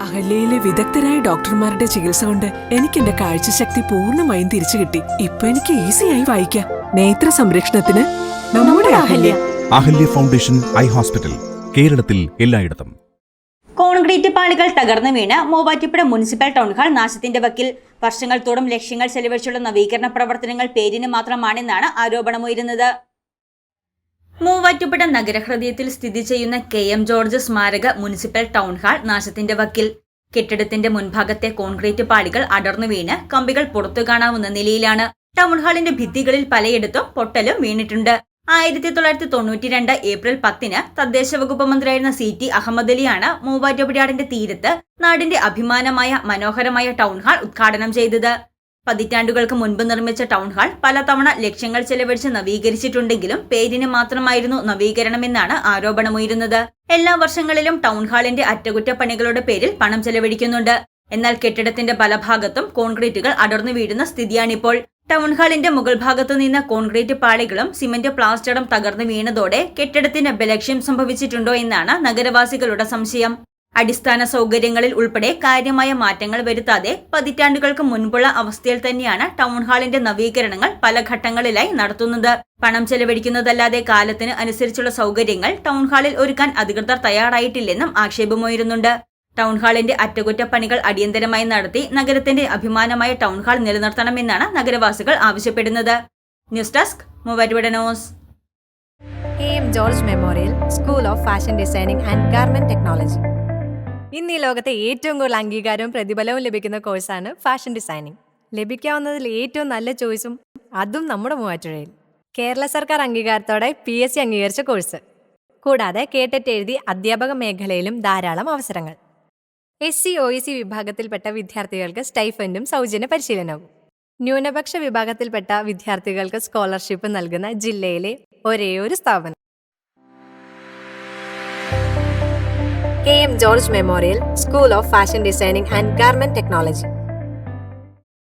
അഹല്യയിലെ വിദഗ്ധരായ ഡോക്ടർമാരുടെ ചികിത്സ കൊണ്ട് എനിക്ക് എന്റെ കാഴ്ചശക്തി പൂർണമായും തിരിച്ചു കിട്ടി. ഇപ്പൊ എനിക്ക് ഈസിയായി വായിക്കാം. നേത്ര സംരക്ഷണത്തിന് നമ്മുടെ Ahalya. Ahalya foundation eye hospital കേരളത്തിൽ എല്ലായിടത്തും. കോൺക്രീറ്റ് പാളികൾ തകർന്നു വീണ് മൂവാറ്റുപുഴ മുനിസിപ്പൽ ടൗൺ ഹാൾ നാശത്തിന്റെ വക്കിൽ. വർഷങ്ങൾ തോറും ലക്ഷ്യങ്ങൾ ചെലവഴിച്ചുള്ള നവീകരണ പ്രവർത്തനങ്ങൾ പേരിന് മാത്രമാണെന്നാണ് ആരോപണമുയരുന്നത്. മൂവാറ്റുപുഴ നഗരഹൃദയത്തിൽ സ്ഥിതി ചെയ്യുന്ന കെ എം ജോർജ് സ്മാരക മുനിസിപ്പൽ ടൗൺ ഹാൾ നാശത്തിന്റെ വക്കിൽ. കെട്ടിടത്തിന്റെ മുൻഭാഗത്തെ കോൺക്രീറ്റ് പാളികൾ അടർന്നു വീണ് കമ്പികൾ പുറത്തു കാണാവുന്ന നിലയിലാണ്. ടൗൺ ഹാളിന്റെ ഭിത്തികളിൽ പലയിടത്തും പൊട്ടലും വീണിട്ടുണ്ട്. ആയിരത്തി തൊള്ളായിരത്തി തൊണ്ണൂറ്റി രണ്ട് ഏപ്രിൽ പത്തിന് തദ്ദേശ വകുപ്പ് മന്ത്രിയായിരുന്ന സി ടി അഹമ്മദ് അലിയാണ് മൂവാറ്റുപുഴയാടിന്റെ തീരത്ത് നാടിന്റെ അഭിമാനമായ മനോഹരമായ ടൗൺ ഹാൾ ഉദ്ഘാടനം ചെയ്തത്. പതിറ്റാണ്ടുകൾക്ക് മുൻപ് നിർമ്മിച്ച ടൗൺ ഹാൾ പലതവണ ലക്ഷ്യങ്ങൾ ചെലവഴിച്ച് നവീകരിച്ചിട്ടുണ്ടെങ്കിലും പേരിന് മാത്രമായിരുന്നു നവീകരണമെന്നാണ് ആരോപണമുയരുന്നത്. എല്ലാ വർഷങ്ങളിലും ടൗൺ ഹാളിന്റെ അറ്റകുറ്റപ്പണികളുടെ പേരിൽ പണം ചെലവഴിക്കുന്നുണ്ട്. എന്നാൽ കെട്ടിടത്തിന്റെ പല ഭാഗത്തും കോൺക്രീറ്റുകൾ അടർന്നു വീഴുന്ന സ്ഥിതിയാണിപ്പോൾ. ടൗൺ ഹാളിന്റെ മുകൾ ഭാഗത്തു നിന്ന് കോൺക്രീറ്റ് പാളികളും സിമന്റ് പ്ലാസ്റ്ററും തകർന്നു വീണതോടെ കെട്ടിടത്തിന് ബലക്ഷ്യം സംഭവിച്ചിട്ടുണ്ടോ എന്നാണ് നഗരവാസികളുടെ സംശയം. അടിസ്ഥാന സൗകര്യങ്ങളിൽ ഉൾപ്പെടെ കാര്യമായ മാറ്റങ്ങൾ വരുത്താതെ പതിറ്റാണ്ടുകൾക്ക് മുൻപുള്ള അവസ്ഥയിൽ തന്നെയാണ് ടൗൺ ഹാളിന്റെ നവീകരണങ്ങൾ പല ഘട്ടങ്ങളിലായി നടത്തുന്നത്. പണം ചെലവഴിക്കുന്നതല്ലാതെ കാലത്തിന് അനുസരിച്ചുള്ള സൗകര്യങ്ങൾ ടൗൺ ഹാളിൽ ഒരുക്കാൻ അധികൃതർ തയ്യാറായിട്ടില്ലെന്നും ആക്ഷേപമുയരുന്നുണ്ട്. ടൗൺ ഹാളിന്റെ അറ്റകുറ്റപ്പണികൾ അടിയന്തരമായി നടത്തി നഗരത്തിന്റെ അഭിമാനമായ ടൗൺ ഹാൾ നിലനിർത്തണമെന്നാണ് നഗരവാസികൾ ആവശ്യപ്പെടുന്നത്. News desk Muvattupuzha news. A M George memorial school of fashion designing and garment technology. ഇന്ന് ഈ ലോകത്തെ ഏറ്റവും കൂടുതൽ അംഗീകാരവും പ്രതിഫലവും ലഭിക്കുന്ന കോഴ്സാണ് ഫാഷൻ ഡിസൈനിങ്. ലഭിക്കാവുന്നതിൽ ഏറ്റവും നല്ല ചോയ്സും അതും നമ്മുടെ മൂവാറ്റുഴയിൽ കേരള സർക്കാർ അംഗീകാരത്തോടെ പി എസ് സി അംഗീകരിച്ച കോഴ്സ്. കൂടാതെ കേട്ടറ്റ് എഴുതി അധ്യാപക മേഖലയിലും ധാരാളം അവസരങ്ങൾ. എസ് സി ഒ സി വിഭാഗത്തിൽപ്പെട്ട വിദ്യാർത്ഥികൾക്ക് സ്റ്റൈഫൻഡും സൗജന്യ പരിശീലനവും. ന്യൂനപക്ഷ വിഭാഗത്തിൽപ്പെട്ട വിദ്യാർത്ഥികൾക്ക് സ്കോളർഷിപ്പ് നൽകുന്ന ജില്ലയിലെ ഒരേ ഒരു സ്ഥാപനം. KM George Memorial School of Fashion Designing and Garment Technology.